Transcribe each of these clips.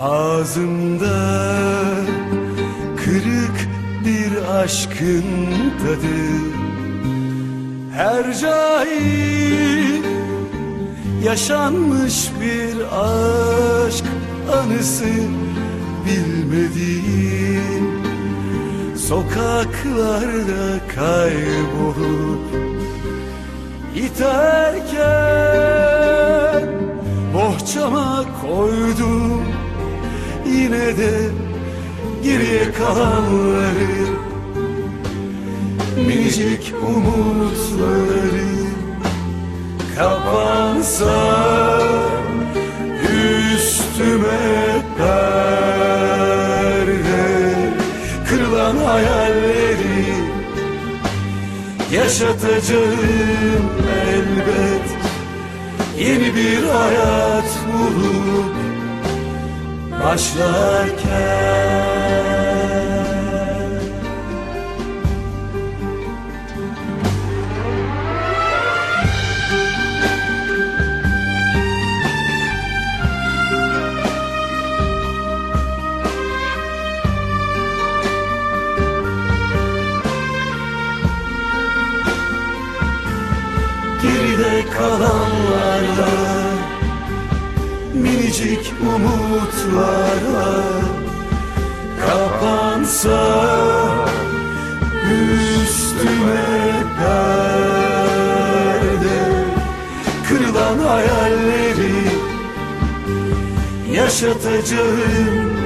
Ağzımda kırık bir aşkın tadı. Her cahil yaşanmış bir aşk anısı Bilmediğim sokaklarda kaybolup İterken bohçama koydum Yine de geriye kalanları Minicik umutları Kapansa üstüme perde. Kırılan hayalleri Yaşatacağım elbet. Yeni bir hayat bulup Başlarken Geride kalanlarla Minicik umutlarla Kapansa Üstüme perde Kırılan hayalleri Yaşatacağım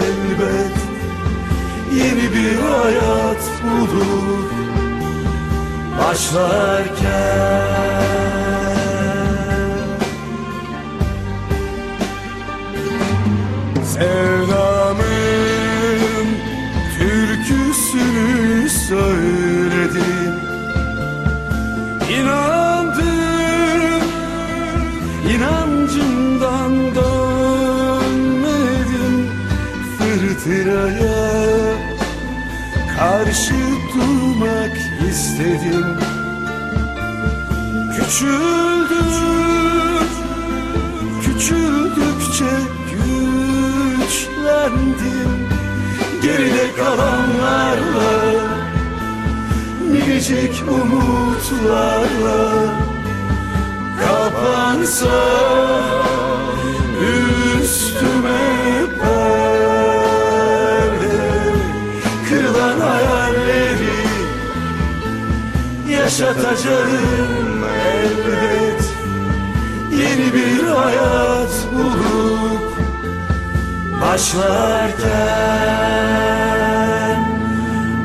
elbet. Yeni bir hayat bulup başlarken Fırtınaya karşı durmak istedim. Küçüldüm, küçüldükçe güçlendim. Geride kalanlarla, minicik umutlarla Kapansa Yaşatacağım elbet. Yeni bir hayat bulup Başlarken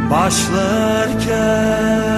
Başlarken